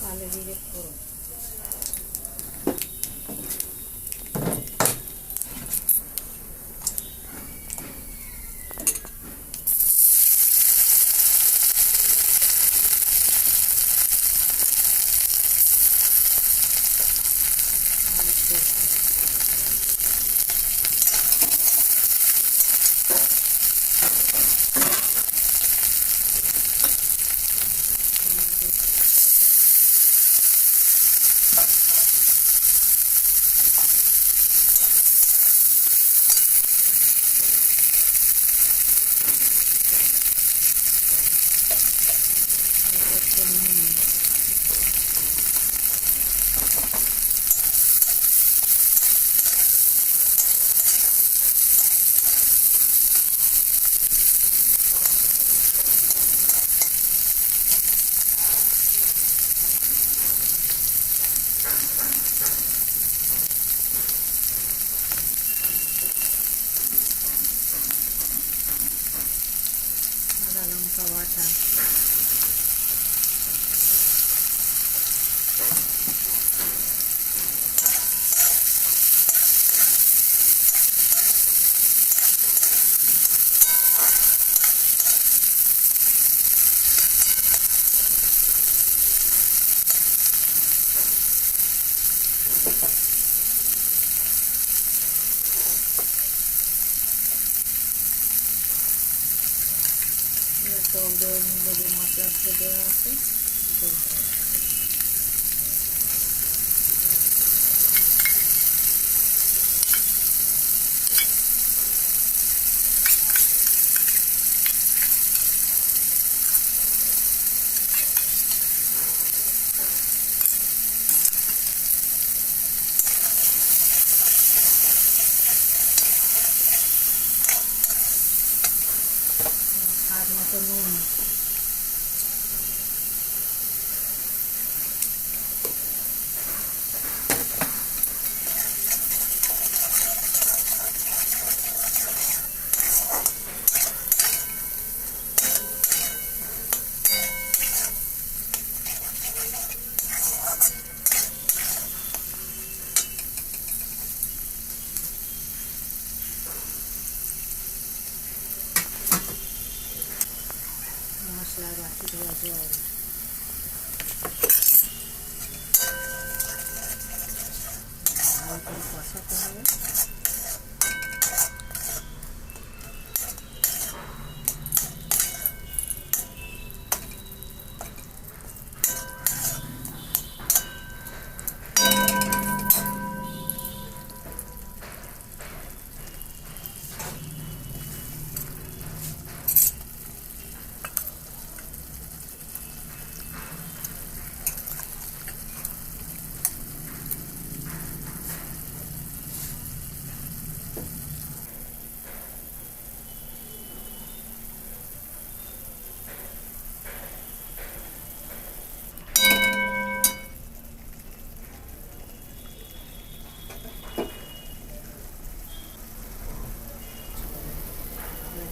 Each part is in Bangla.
কালো জিরে ফোড়ন สวัสดีค่ะ টক দইয়ের মধ্যে যে মশলাগুলো দেওয়া আছে। Água matando um. મસાલા રાખી દેવા જોઈએ હવે થોડું કસર કરાવે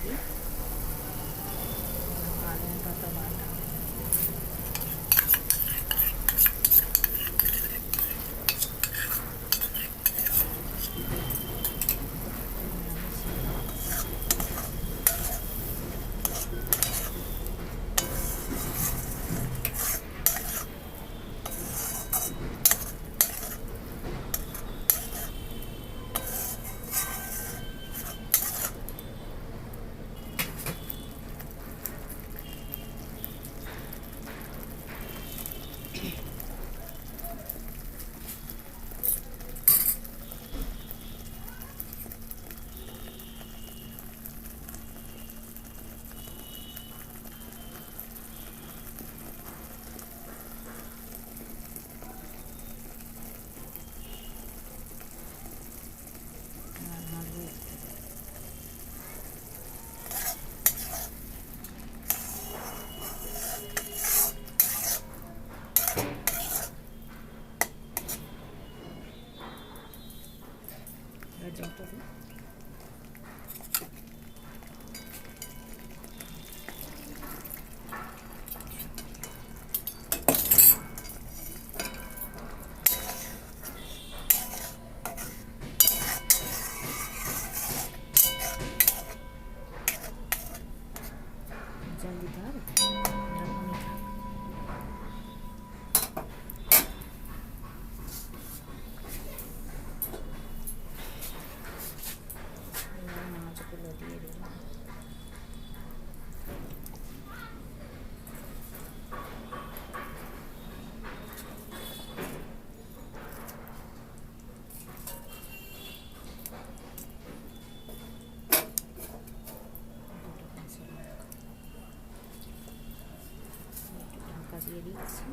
ಹಾಕಿ দিয়ে দিচ্ছি।